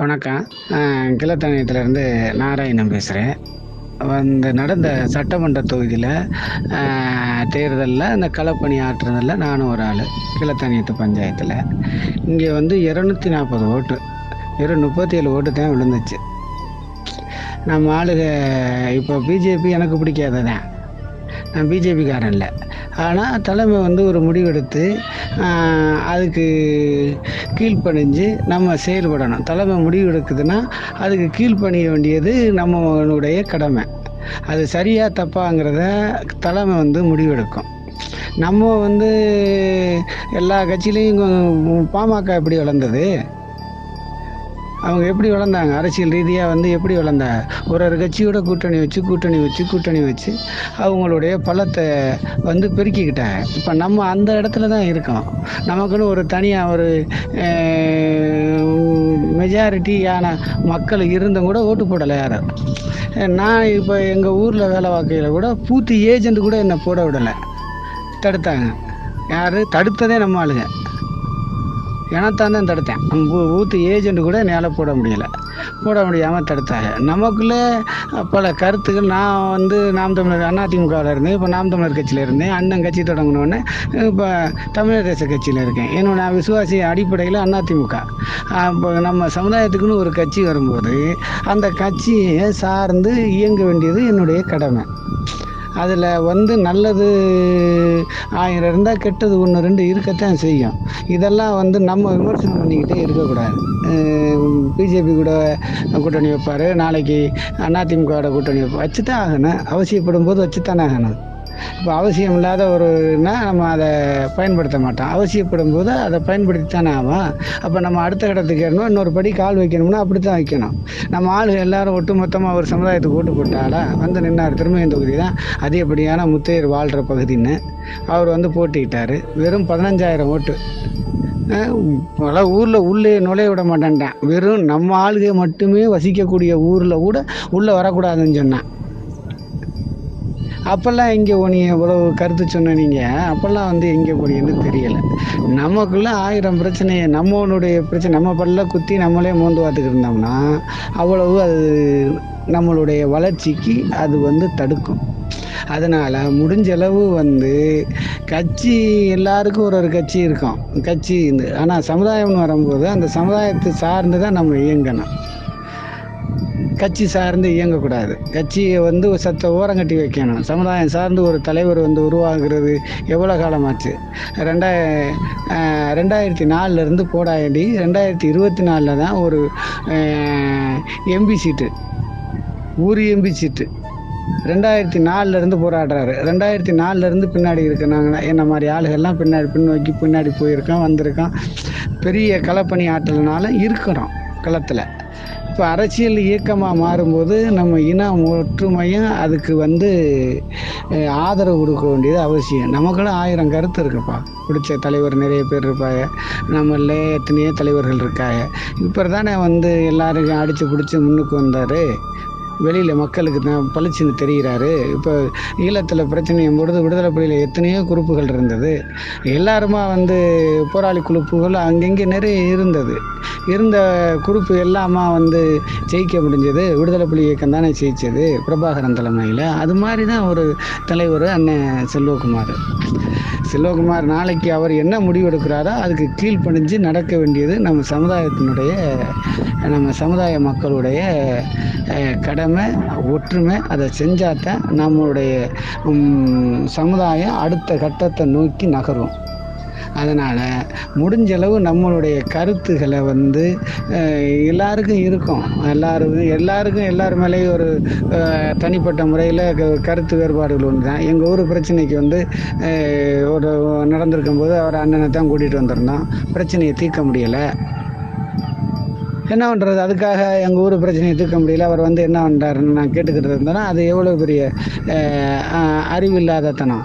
வணக்கம். கிளத்தானியத்துலேருந்து நாராயணன் பேசுகிறேன் வந்து நடந்த சட்டமன்ற தொகுதியில் தேர்தலில் இந்த களப்பணி ஆற்றுறதில் நானும் ஒரு ஆள் கிளத்தானியத்து பஞ்சாயத்தில். இங்கே வந்து இரநூத்தி நாற்பது ஓட்டு வெறும் முப்பத்தி ஏழு ஓட்டு தான் விழுந்துச்சு. நம்ம ஆளுக இப்போ பிஜேபி எனக்கு பிடிக்காததான். நான் பிஜேபிக்காரன் இல்லை ஆனால் தலைமை வந்து ஒரு முடிவெடுத்து அதுக்கு கீழ்ப்பணிஞ்சு நம்ம செயல்படணும். தலைமை முடிவெடுக்குதுன்னா அதுக்கு கீழ்ப்பணிய வேண்டியது நம்மளுடைய கடமை. அது சரியா தப்பாங்கிறத தலைமை வந்து முடிவெடுக்கும். நம்ம வந்து எல்லா கட்சியிலையும் பாமக எப்படி வளர்ந்தது. அவங்க எப்படி வளர்ந்தாங்க? அரசியல் ரீதியாக வந்து எப்படி வளர்ந்தாங்க? ஒரு ஒரு கட்சியோட கூட்டணி வச்சு கூட்டணி வச்சு கூட்டணி வச்சு அவங்களுடைய பலத்தை வந்து பெருக்கிக்கிட்டாங்க. இப்போ நம்ம அந்த இடத்துல தான் இருக்கோம். நமக்குன்னு ஒரு தனியாக ஒரு மெஜாரிட்டியான மக்கள் இருந்தும் கூட ஓட்டு போடலை யாரும். நான் இப்போ எங்கள் ஊரில் வேலை பார்க்கையில் கூட பூத்து ஏஜென்ட் கூட என்னை போட விடலை. தடுத்தாங்க. யார்? தடுத்ததே நம்ம ஆளுங்க. எனத்தான் தான் தடுத்தேன் ஊத்து ஏஜென்ட் கூட என்னால் போட முடியலை. போட முடியாமல் தடுத்தாங்க. நமக்குள்ளே பல கருத்துக்கள் நான் வந்து நாம் தமிழர் அதிமுகவில் இருந்தேன் இப்போ நாம் தமிழர் கட்சியில் இருந்தேன் அண்ணன் கட்சி தொடங்கினோடனே இப்போ தமிழர் தேச கட்சியில் இருக்கேன். என்னோட நான் விசுவாசி அடிப்படையில் அதிமுக இப்போ நம்ம சமுதாயத்துக்குன்னு ஒரு கட்சி வரும்போது அந்த கட்சியை சார்ந்து இயங்க வேண்டியது என்னுடைய கடமை. அதில் வந்து நல்லது ஆயிரம் இருந்தால் கெட்டது ஒன்று ரெண்டு இருக்கத்தான் செய்யும். இதெல்லாம் வந்து நம்ம விமர்சனம் பண்ணிக்கிட்டே இருக்கக்கூடாது. பிஜேபி கூட கூட்டணி வைப்பார் நாளைக்கு அதிமுகவோட கூட்டணி வைப்பார் வச்சு தான் ஆகணும். அவசியப்படும் போது வச்சு தானே ஆகணும். இப்போ அவசியம் இல்லாத ஒருனா நம்ம அதை பயன்படுத்த மாட்டோம். அவசியப்படும் போது அதை பயன்படுத்தி தானே ஆகும் அப்போ நம்ம அடுத்த கட்டத்துக்கு ஏறணும். இன்னொரு படி கால் வைக்கணும்னா அப்படி தான் வைக்கணும். நம்ம ஆளுங்க எல்லாரும் ஒட்டுமொத்தமாக ஒரு சமுதாயத்துக்கு ஓட்டு போட்டாலா வந்து நின்னார். திருமயம் தொகுதி தான் அதிகப்படியான முத்தையர் வாழ்கிற பகுதின்னு அவர் வந்து போட்டிக்கிட்டார் வெறும் பதினஞ்சாயிரம் ஓட்டு. பல ஊரில் உள்ளே நுழைய விட மாட்டேன்ட்டான். வெறும் நம்ம ஆளுக மட்டுமே வசிக்கக்கூடிய ஊரில் கூட உள்ளே வரக்கூடாதுன்னு சொன்னான். அப்போல்லாம் எங்கே போனீங்க இவ்வளவு கருத்து சொன்ன நீங்கள் அப்போல்லாம் வந்து எங்கே போனீங்கன்னு தெரியலை. நமக்குள்ளே ஆயிரம் பிரச்சனையை நம்மளுடைய பிரச்சனை நம்ம பல்ல குத்தி நம்மளே மோந்து பார்த்துக்கிட்டு இருந்தோம்னா அவ்வளவு அது நம்மளுடைய வளர்ச்சிக்கு அது வந்து தடுக்கும். அதனால் முடிஞ்சளவு வந்து கட்சி எல்லாருக்கும் ஒரு ஒரு கட்சி இருக்கும். கட்சி இந்த ஆனால் சமுதாயம்னு வரும்போது அந்த சமுதாயத்தை சார்ந்து தான் நம்ம இயங்கணும். கட்சி சார்ந்து இயங்கக்கூடாது. கட்சியை வந்து ஒரு சத்த ஓரங்கட்டி வைக்கணும். சமுதாயம் சார்ந்து ஒரு தலைவர் வந்து உருவாகிறது எவ்வளோ காலமாச்சு? ரெண்டாய ரெண்டாயிரத்தி நாலுலேருந்து போடாண்டி ரெண்டாயிரத்தி இருபத்தி நாலில் தான் ஒரு எம்பி சீட்டு. ஒரு எம்பி சீட்டு. ரெண்டாயிரத்தி நாலுலேருந்து போராடுறாரு. ரெண்டாயிரத்தி நாலுலேருந்து பின்னாடி இருக்கு நாங்கள் என்ன மாதிரி ஆளுகள்லாம் பின்னாடி பின்னோக்கி பின்னாடி போயிருக்கோம் வந்திருக்கோம் பெரிய களப்பணி ஆற்றல்னால இருக்கிறோம் களத்தில். இப்போ அரசியல் இயக்கமாக மாறும்போது நம்ம இன ஒற்றுமையும் அதுக்கு வந்து ஆதரவு கொடுக்க வேண்டியது அவசியம். நமக்கெல்லாம் ஆயிரம் கருத்து இருக்குப்பா. பிடிச்ச தலைவர் நிறைய பேர் இருப்பாங்க. நம்மள எத்தனையோ தலைவர்கள் இருக்காங்க. இப்போ தானே வந்து எல்லாருக்கும் அடித்து பிடிச்சி முன்னுக்கு வந்தார். வெளியில் மக்களுக்கு தான் பளிச்சுன்னு தெரிகிறாரு இப்போ ஈழத்தில் பிரச்சனையும் பொழுது விடுதலை புலியில் எத்தனையோ குரூப்புகள் இருந்தது. எல்லாருமா வந்து போராளி குழுப்புகள் அங்கங்கே நிறைய இருந்தது. இருந்த குரூப்பு எல்லாமா வந்து ஜெயிக்க முடிஞ்சது. விடுதலை புலி இயக்கம் தானே ஜெயிச்சது. பிரபாகரன் தலைமையில். அது மாதிரி தான் ஒரு தலைவர் அண்ணன் செல்வகுமார். செல்வகுமார் நாளைக்கு அவர் என்ன முடிவு எடுக்கிறாரோ அதுக்கு கீழ்ப்பணிஞ்சு நடக்க வேண்டியது நம்ம சமுதாயத்தினுடைய நம்ம சமுதாய மக்களுடைய கடமை ஒற்றுமை அதை செஞ்சாதான் நம்மளுடைய சமுதாயம் அடுத்த கட்டத்தை நோக்கி நகரும். அதனால் முடிஞ்ச அளவு நம்மளுடைய கருத்துக்களை வந்து எல்லாருக்கும் இருக்கும். எல்லாருக்கும் எல்லாருக்கும் எல்லார் மேலேயும் ஒரு தனிப்பட்ட முறையில் கருத்து வேறுபாடுகள் ஒன்று தான் எங்கள் ஊர் பிரச்சனைக்கு வந்து ஒரு நடந்திருக்கும் போது அவர் அண்ணனை தான் கூட்டிகிட்டு வந்திருந்தோம் பிரச்சனையை தீர்க்க முடியலை. என்ன பண்ணுறது அதுக்காக எங்கள் ஊர் பிரச்சனையை தீர்க்க முடியல. அவர் வந்து என்ன பண்ணுறாருன்னு நான் கேட்டுக்கிட்டு இருந்தேன்னா அது எவ்வளோ பெரிய அறிவில்லாதத்தனம்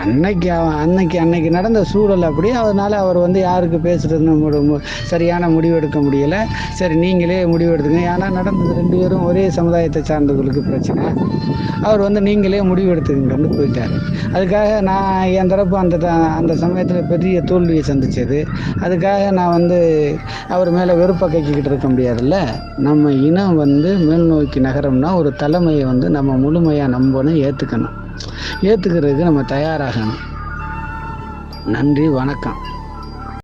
அன்னைக்கு அவன் அன்னைக்கு அன்னைக்கு நடந்த சூழல் அப்படி. அதனால் அவர் வந்து யாருக்கு பேசுறதுன்னு சரியான முடிவு எடுக்க முடியலை. சரி நீங்களே முடிவு எடுத்துங்க ஏன்னா நடந்தது ரெண்டு பேரும் ஒரே சமுதாயத்தை சார்ந்தவர்களுக்கு பிரச்சனை. அவர் வந்து நீங்களே முடிவு எடுத்துக்கிட்டு போயிட்டார். அதுக்காக நான் என் தரப்பு அந்த த- அந்த சமயத்தில் பெரிய தோல்வியை சந்திச்சது. அதுக்காக நான் வந்து அவர் மேலே வெறுப்பை கைக்கிக்கிட்டு இருக்க முடியாதுல்ல. நம்ம இனம் வந்து மேல்நோக்கி நகரம்னா ஒரு தலைமையை வந்து நம்ம முழுமையாக நம்பணும் ஏற்றுக்கணும் ஏற்றுக்கிறதுக்கு நம்ம தயாராகணும். நன்றி வணக்கம்.